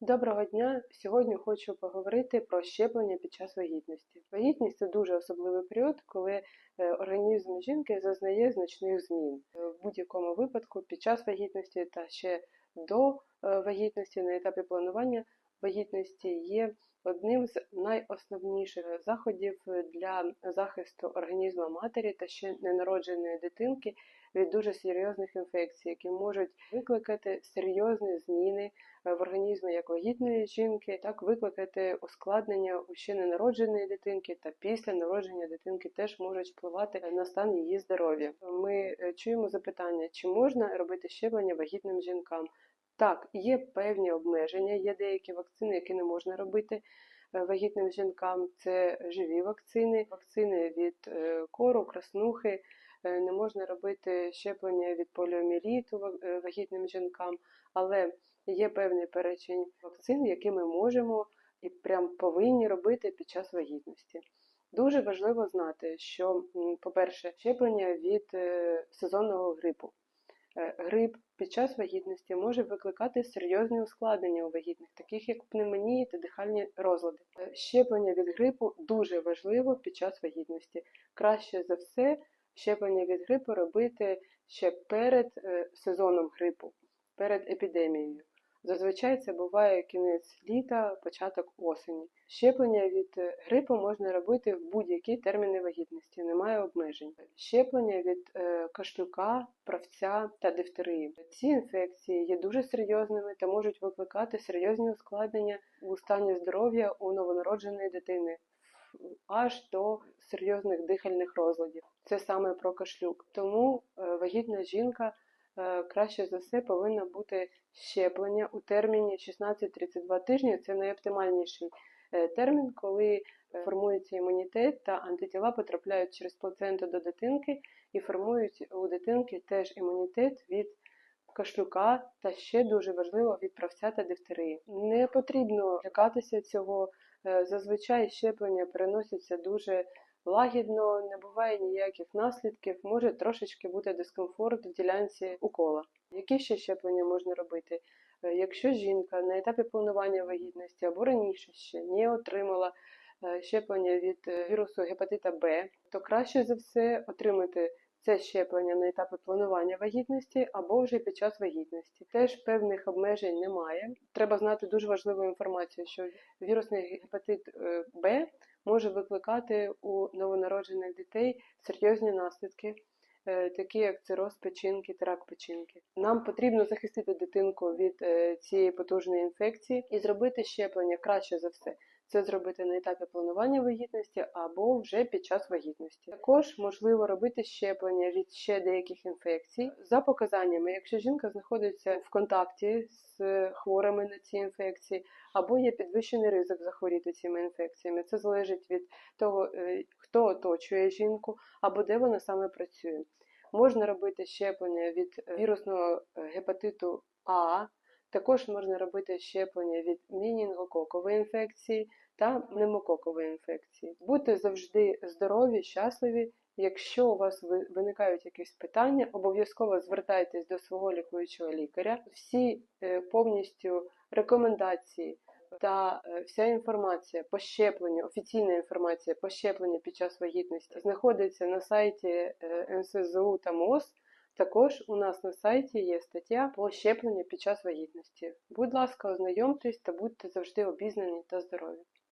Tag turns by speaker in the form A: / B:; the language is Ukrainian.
A: Доброго дня! Сьогодні хочу поговорити про щеплення під час вагітності. Вагітність це дуже особливий період, коли е, організм жінки зазнає значних змін. Е, В будь-якому випадку під час вагітності та ще до е, вагітності на етапі планування вагітності є одним з найосновніших заходів для захисту організму матері та ще ненародженої дитинки від дуже серйозних інфекцій, які можуть викликати серйозні зміни в організмі як вагітної жінки, так викликати ускладнення у ще ненародженої дитинки та після народження дитинки теж можуть впливати на стан її здоров'я. Ми е, чуємо запитання, чи можна робити щеплення вагітним жінкам? Так, є певні обмеження, є деякі вакцини, які не можна робити е, вагітним жінкам. Це живі вакцини, вакцини від е, кору, краснухи. Е, Не можна робити щеплення від поліоміеліту е, вагітним жінкам, але є певний перечень вакцин, які ми можемо і прям повинні робити під час вагітності. Дуже важливо знати, що, по-перше, щеплення від сезонного грипу. Е, Грип під час вагітності може викликати серйозні ускладнення у вагітних, таких як пневмонії та дихальні розлади. Е, Щеплення від грипу дуже важливо під час вагітності. Краще за все щеплення від грипу робити ще перед е, сезоном грипу, перед епідемією. Зазвичай це буває кінець літа, початок осені. Щеплення від грипу можна робити в будь-які терміни вагітності, немає обмежень. Щеплення від е, кашлюка, правця та дифтерії. Ці інфекції є дуже серйозними та можуть викликати серйозні ускладнення у стані здоров'я у новонародженої дитини аж до серйозних дихальних розладів. Це саме про кашлюк. Тому е, вагітна жінка краще за все повинна бути щеплення у терміні 16-32 тижні. Це найоптимальніший е, термін, коли е, формується імунітет та антитіла потрапляють через плаценту до дитинки і формують у дитинки теж імунітет від кашлюка та ще дуже важливо від правця та дифтерії. Не потрібно лякатися цього. Е, Зазвичай щеплення переносяться дуже лагідно, не буває ніяких наслідків, може трошечки бути дискомфорт в ділянці укола. Які ще щеплення можна робити? Е, Якщо жінка на етапі планування вагітності або раніше ще не отримала е, щеплення від е, вірусу гепатита Б, то краще за все отримати це щеплення на етапі планування вагітності або вже під час вагітності. Теж певних обмежень немає. Треба знати дуже важливу інформацію, що вірусний гепатит е, Б може викликати у новонароджених дітей серйозні наслідки, е, такі як цироз печінки та рак печінки. Нам потрібно захистити дитинку від е, цієї потужної інфекції і зробити щеплення краще за все. Це зробити на етапі планування вагітності або вже під час вагітності. Також можливо робити щеплення від ще деяких інфекцій за показаннями, якщо жінка знаходиться в контакті з хворими на ці інфекції, або є підвищений ризик захворіти цими інфекціями. Це залежить від того, е, хто оточує жінку або де вона саме працює. Можна робити щеплення від вірусного е, гепатиту А, також можна робити щеплення від мінінгококової інфекції та пневмококової інфекції. Будьте завжди здорові, щасливі. Якщо у вас виникають якісь питання, обов'язково звертайтесь до свого лікуючого лікаря. Всі е, повністю рекомендації та е, вся інформація по щепленню, офіційна інформація по щепленню під час вагітності знаходиться на сайті е, НСЗУ та МОЗ. Також у нас на сайті є стаття по щеплення під час вагітності. Будь ласка, ознайомтесь та будьте завжди обізнані та здорові.